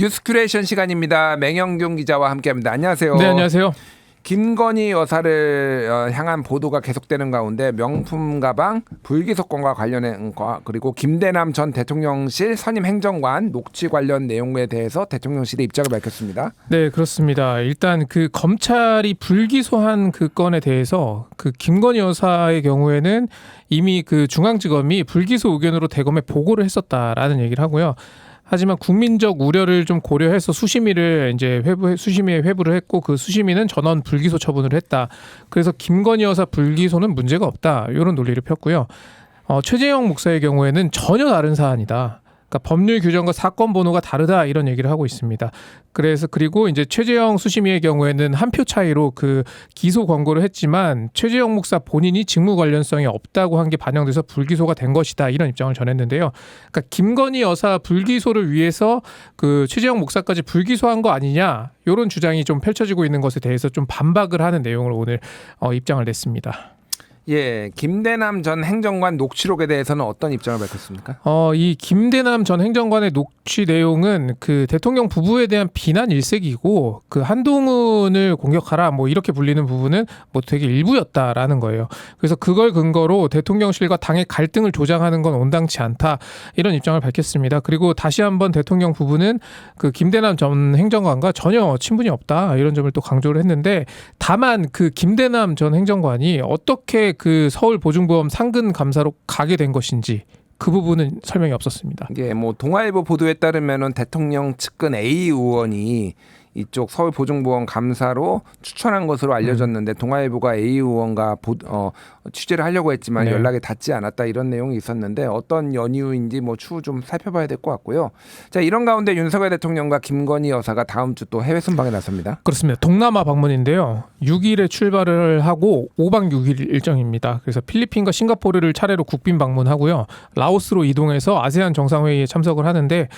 뉴스 큐레이션 시간입니다. 맹영균 기자와 함께합니다. 안녕하세요. 네, 안녕하세요. 김건희 여사를 어, 향한 보도가 계속되는 가운데 명품 가방 불기소권과 관련한 거 그리고 김대남 전 대통령실 선임 행정관 녹취 관련 내용에 대해서 대통령실이 입장을 밝혔습니다. 네, 그렇습니다. 일단 그 검찰이 불기소한 그 건에 대해서 그 김건희 여사의 경우에는 이미 그 중앙지검이 불기소 의견으로 대검에 보고를 했었다라는 얘기를 하고요. 하지만 국민적 우려를 좀 고려해서 수심위를 이제 회부 수심위에 회부를 했고 그 수심위는 전원 불기소 처분을 했다. 그래서 김건희 여사 불기소는 문제가 없다. 이런 논리를 폈고요. 어, 최재형 목사의 경우에는 전혀 다른 사안이다. 그러니까 법률 규정과 사건 번호가 다르다 이런 얘기를 하고 있습니다. 그래서 그리고 이제 최재형 수심위의 경우에는 한 표 차이로 그 기소 권고를 했지만 최재형 목사 본인이 직무 관련성이 없다고 한 게 반영돼서 불기소가 된 것이다 이런 입장을 전했는데요. 그러니까 김건희 여사 불기소를 위해서 그 최재형 목사까지 불기소한 거 아니냐 이런 주장이 좀 펼쳐지고 있는 것에 대해서 좀 반박을 하는 내용을 오늘 어, 입장을 냈습니다. 예, 김대남 전 행정관 녹취록에 대해서는 어떤 입장을 밝혔습니까? 어, 이 김대남 전 행정관의 녹취 내용은 그 대통령 부부에 대한 비난 일색이고 그 한동훈을 공격하라 뭐 이렇게 불리는 부분은 뭐 되게 일부였다라는 거예요. 그래서 그걸 근거로 대통령실과 당의 갈등을 조장하는 건 온당치 않다 이런 입장을 밝혔습니다. 그리고 다시 한번 대통령 부부는 그 김대남 전 행정관과 전혀 친분이 없다 이런 점을 또 강조를 했는데 다만 그 김대남 전 행정관이 어떻게 그 서울 보증보험 상근 감사로 가게 된 것인지 그 부분은 설명이 없었습니다. 이게 뭐 동아일보 보도에 따르면은 대통령 측근 A 의원이 이쪽 서울 보증보험 감사로 추천한 것으로 알려졌는데 동아일보가 A 의원과 보, 어, 취재를 하려고 했지만 네. 연락이 닿지 않았다 이런 내용이 있었는데 어떤 연유인지 뭐 추후 좀 살펴봐야 될 것 같고요. 자 이런 가운데 윤석열 대통령과 김건희 여사가 다음 주 또 해외 순방에 나섭니다. 그렇습니다. 동남아 방문인데요. 6일에 출발을 하고 5박 6일 일정입니다. 그래서 필리핀과 싱가포르를 차례로 국빈 방문하고요. 라오스로 이동해서 아세안 정상회의에 참석을 하는데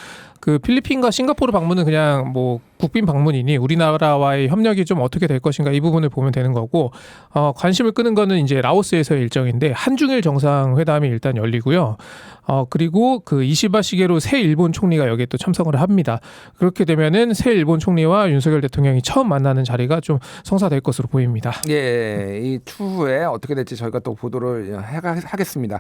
그 필리핀과 싱가포르 방문은 그냥 뭐 국빈 방문이니 우리나라와의 협력이 좀 어떻게 될 것인가 이 부분을 보면 되는 거고 어, 관심을 끄는 거는 이제 라오스에서의 일정인데 한중일 정상회담이 일단 열리고요. 어, 그리고 그 이시바 시게로 새 일본 총리가 여기에 또 참석을 합니다. 그렇게 되면은 새 일본 총리와 윤석열 대통령이 처음 만나는 자리가 좀 성사될 것으로 보입니다. 예, 이 추후에 어떻게 될지 저희가 또 보도를 해- 하겠습니다.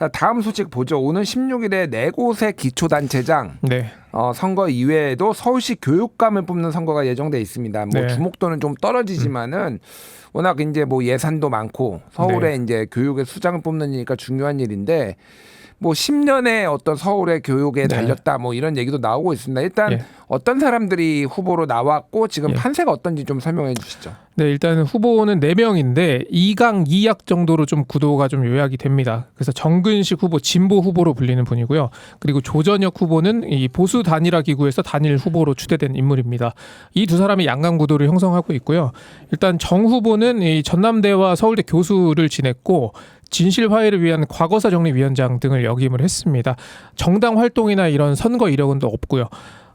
자, 다음 소식 보죠. 오는 16일에 네 곳의 기초단체장 네. 어, 선거 이외에도 서울시 교육감을 뽑는 선거가 예정돼 있습니다. 뭐 네. 주목도는 좀 떨어지지만은 워낙 이제 뭐 예산도 많고 서울에 네. 이제 교육의 수장을 뽑는 일이니까 중요한 일인데 뭐 10년의 어떤 서울의 교육에 네. 달렸다 뭐 이런 얘기도 나오고 있습니다. 일단 예. 어떤 사람들이 후보로 나왔고 지금 예. 판세가 어떤지 좀 설명해 주시죠. 네, 일단 후보는 네명인데 2강 2약 정도로 좀 구도가 좀 요약이 됩니다. 그래서 정근식 후보, 진보 후보로 불리는 분이고요. 그리고 조전혁 후보는 이 보수 단일화 기구에서 단일 후보로 추대된 인물입니다. 이 두 사람이 양강 구도를 형성하고 있고요. 일단 정 후보는 이 전남대와 서울대 교수를 지냈고 진실 화해를 위한 과거사 정리 위원장 등을 역임을 했습니다. 정당 활동이나 이런 선거 이력은 또 없고요.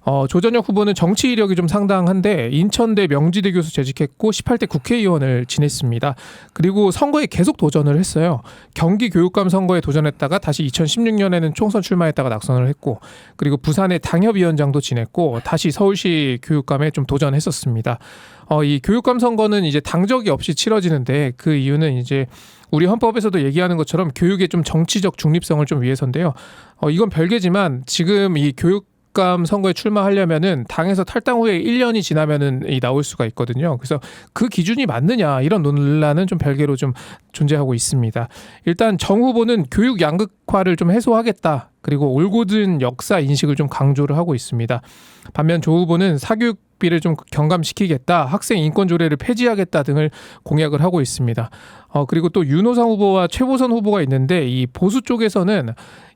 어, 조전혁 후보는 정치 이력이 좀 상당한데 인천대 명지대 교수 재직했고 18대 국회의원을 지냈습니다. 그리고 선거에 계속 도전을 했어요. 경기 교육감 선거에 도전했다가 다시 2016년에는 총선 출마했다가 낙선을 했고 그리고 부산의 당협위원장도 지냈고 다시 서울시 교육감에 좀 도전했었습니다. 어, 이 교육감 선거는 이제 당적이 없이 치러지는데 그 이유는 이제 우리 헌법에서도 얘기하는 것처럼 교육의 좀 정치적 중립성을 좀 위해서인데요. 어, 이건 별개지만 지금 이 교육 감 선거에 출마하려면은 당에서 탈당 후에 1년이 지나면은 이 나올 수가 있거든요. 그래서 그 기준이 맞느냐 이런 논란은 좀 별개로 좀 존재하고 있습니다. 일단 정 후보는 교육 양극화를 좀 해소하겠다. 그리고 올곧은 역사 인식을 좀 강조를 하고 있습니다. 반면 조 후보는 사교육 비를 좀 경감시키겠다, 학생 인권 조례를 폐지하겠다 등을 공약을 하고 있습니다. 어, 그리고 또 윤호상 후보와 최보선 후보가 있는데 이 보수 쪽에서는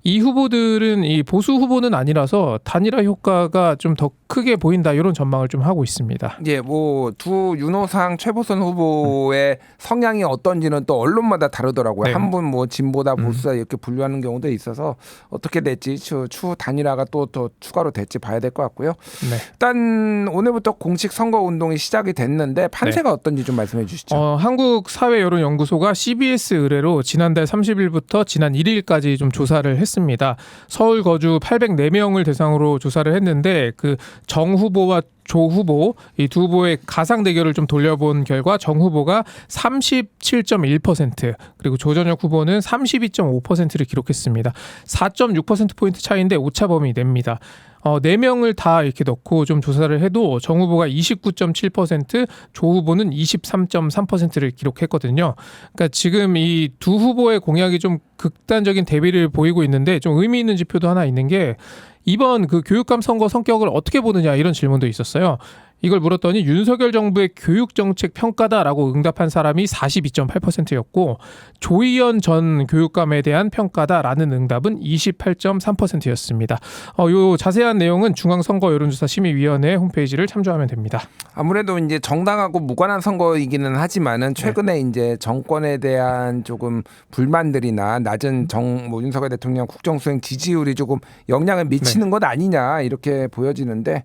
이 후보들은 이 보수 후보는 아니라서 단일화 효과가 좀 더 크게 보인다 이런 전망을 좀 하고 있습니다. 예, 뭐 두 윤호상 최보선 후보의 성향이 어떤지는 또 언론마다 다르더라고요. 네. 한분 뭐 진보다 음. 보수다 이렇게 분류하는 경우도 있어서 어떻게 될지 추, 추후 단일화가 또 더 추가로 될지 봐야 될 것 같고요. 네. 일단 오늘부터 공식 선거 운동이 시작이 됐는데 판세가 어떤지 좀 말씀해 주시죠. 어, 한국 사회 여론 연구소가 CBS 의뢰로 지난달 30일부터 지난 1일까지 좀 조사를 했 습니다. 서울 거주 804명을 대상으로 조사를 했는데 그 정 후보와 조 후보 이 두 후보의 가상 대결을 좀 돌려본 결과 정 후보가 37.1% 그리고 조전혁 후보는 32.5%를 기록했습니다. 4.6% 포인트 차이인데 오차 범위 냅니다. 어, 4명을 다 이렇게 넣고 좀 조사를 해도 정 후보가 29.7%, 조 후보는 23.3%를 기록했거든요. 그러니까 지금 이 두 후보의 공약이 좀 극단적인 대비를 보이고 있는데 좀 의미 있는 지표도 하나 있는 게 이번 그 교육감 선거 성격을 어떻게 보느냐 이런 질문도 있었어요. 이걸 물었더니 윤석열 정부의 교육 정책 평가다라고 응답한 사람이 42.8%였고 조희연 전 교육감에 대한 평가다라는 응답은 28.3%였습니다. 어, 요 자세한 내용은 중앙선거 여론조사 심의위원회 홈페이지를 참조하면 됩니다. 아무래도 이제 정당하고 무관한 선거이기는 하지만은 최근에 이제 정권에 대한 조금 불만들이나 낮은 정뭐 윤석열 대통령 국정수행 지지율이 조금 영향을 미치는 것 아니냐 이렇게 보여지는데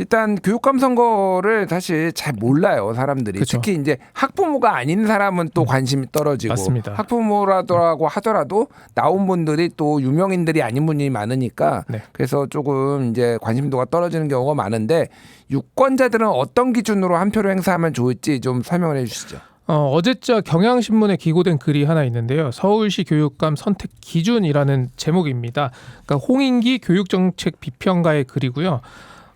일단 교육감 선거를 사실 잘 몰라요 사람들이 그쵸. 특히 이제 학부모가 아닌 사람은 또 관심이 떨어지고 맞습니다. 학부모라고 하더라도 나온 분들이 또 유명인들이 아닌 분이 많으니까 네. 그래서 조금 이제 관심도가 떨어지는 경우가 많은데 유권자들은 어떤 기준으로 한 표를 행사하면 좋을지 좀 설명을 해주시죠. 어, 어제자 경향신문에 기고된 글이 하나 있는데요. 서울시 교육감 선택 기준이라는 제목입니다. 그러니까 홍인기 교육정책 비평가의 글이고요.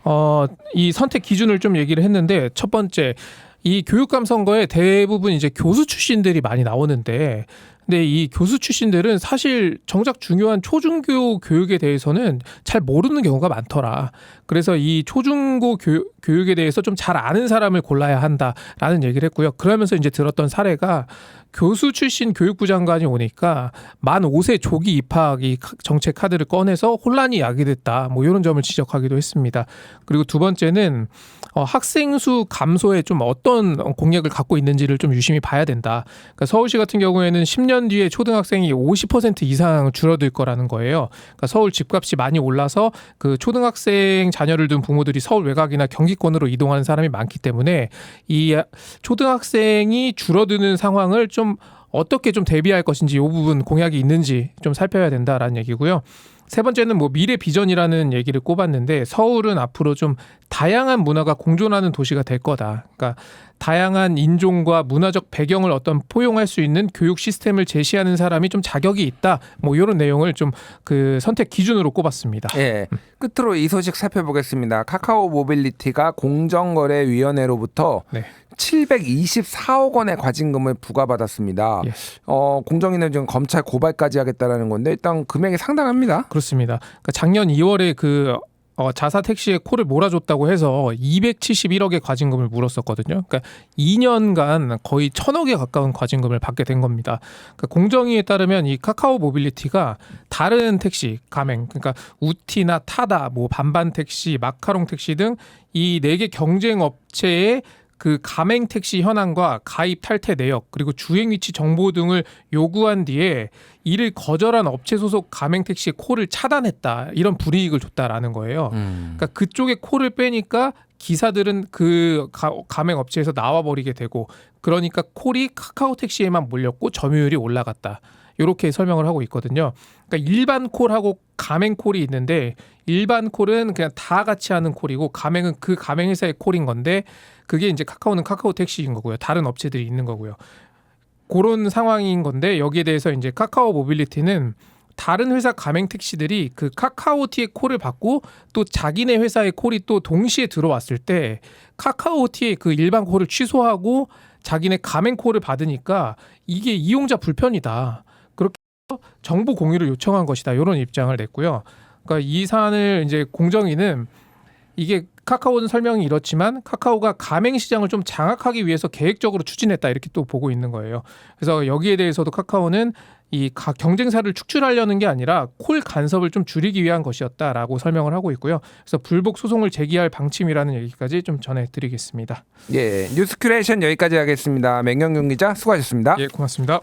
어, 이 선택 기준을 좀 얘기를 했는데 첫 번째 이 교육감 선거에 대부분 이제 교수 출신들이 많이 나오는데 근데 이 교수 출신들은 사실 정작 중요한 초중교 교육에 대해서는 잘 모르는 경우가 많더라. 그래서 이 초중고 교육, 교육에 대해서 좀 잘 아는 사람을 골라야 한다라는 얘기를 했고요. 그러면서 이제 들었던 사례가 교수 출신 교육부 장관이 오니까 만 5세 조기 입학 이 카- 정책 카드를 꺼내서 혼란이 야기됐다. 뭐 이런 점을 지적하기도 했습니다. 그리고 두 번째는 어, 학생 수 감소에 좀 어떤 공약을 갖고 있는지를 좀 유심히 봐야 된다. 그러니까 서울시 같은 경우에는 10년 뒤에 초등학생이 50% 이상 줄어들 거라는 거예요. 그러니까 서울 집값이 많이 올라서 그 초등학생 자녀를 둔 부모들이 서울 외곽이나 경기 권으로 이동하는 사람이 많기 때문에 이 초등학생이 줄어드는 상황을 좀 어떻게 좀 대비할 것인지 이 부분 공약이 있는지 좀 살펴야 된다라는 얘기고요. 세 번째는 뭐 미래 비전이라는 얘기를 꼽았는데 서울은 앞으로 좀 다양한 문화가 공존하는 도시가 될 거다. 그러니까 다양한 인종과 문화적 배경을 어떤 포용할 수 있는 교육 시스템을 제시하는 사람이 좀 자격이 있다. 뭐 이런 내용을 좀 그 선택 기준으로 꼽았습니다. 예. 끝으로 이 소식 살펴보겠습니다. 카카오 모빌리티가 공정거래위원회로부터 네. 724억 원의 과징금을 부과받았습니다. 예. 어, 공정위는 지금 검찰 고발까지 하겠다라는 건데 일단 금액이 상당합니다. 그렇습니다. 그러니까 작년 2월에 그 어, 자사 택시에 코를 몰아줬다고 해서 271억의 과징금을 물었었거든요. 그러니까 2년간 거의 천억에 가까운 과징금을 받게 된 겁니다. 그러니까 공정위에 따르면 이 카카오 모빌리티가 다른 택시 가맹, 그러니까 우티나 타다, 뭐 반반 택시, 마카롱 택시 등 이 네 개 경쟁 업체의 그 가맹 택시 현황과 가입 탈퇴 내역 그리고 주행 위치 정보 등을 요구한 뒤에 이를 거절한 업체 소속 가맹 택시의 콜을 차단했다 이런 불이익을 줬다라는 거예요. 그러니까 그쪽에 콜을 빼니까 기사들은 그 가, 가맹 업체에서 나와 버리게 되고 그러니까 콜이 카카오 택시에만 몰렸고 점유율이 올라갔다. 이렇게 설명을 하고 있거든요. 그러니까 일반 콜하고 가맹 콜이 있는데 일반 콜은 그냥 다 같이 하는 콜이고 가맹은 그 가맹 회사의 콜인 건데 그게 이제 카카오는 카카오 택시인 거고요. 다른 업체들이 있는 거고요. 그런 상황인 건데 여기에 대해서 이제 카카오 모빌리티는 다른 회사 가맹 택시들이 그 카카오티의 콜을 받고 또 자기네 회사의 콜이 또 동시에 들어왔을 때 카카오티의 그 일반 콜을 취소하고 자기네 가맹 콜을 받으니까 이게 이용자 불편이다. 그렇게 해서 정보 공유를 요청한 것이다. 이런 입장을 냈고요. 그러니까 이 사안을 이제 공정위는 이게 카카오는 설명이 이렇지만 카카오가 가맹 시장을 좀 장악하기 위해서 계획적으로 추진했다 이렇게 또 보고 있는 거예요. 그래서 여기에 대해서도 카카오는 이 가- 경쟁사를 축출하려는 게 아니라 콜 간섭을 좀 줄이기 위한 것이었다라고 설명을 하고 있고요. 그래서 불복 소송을 제기할 방침이라는 얘기까지 좀 전해드리겠습니다. 예, 뉴스 큐레이션 여기까지 하겠습니다. 맹경윤 기자 수고하셨습니다. 예, 고맙습니다.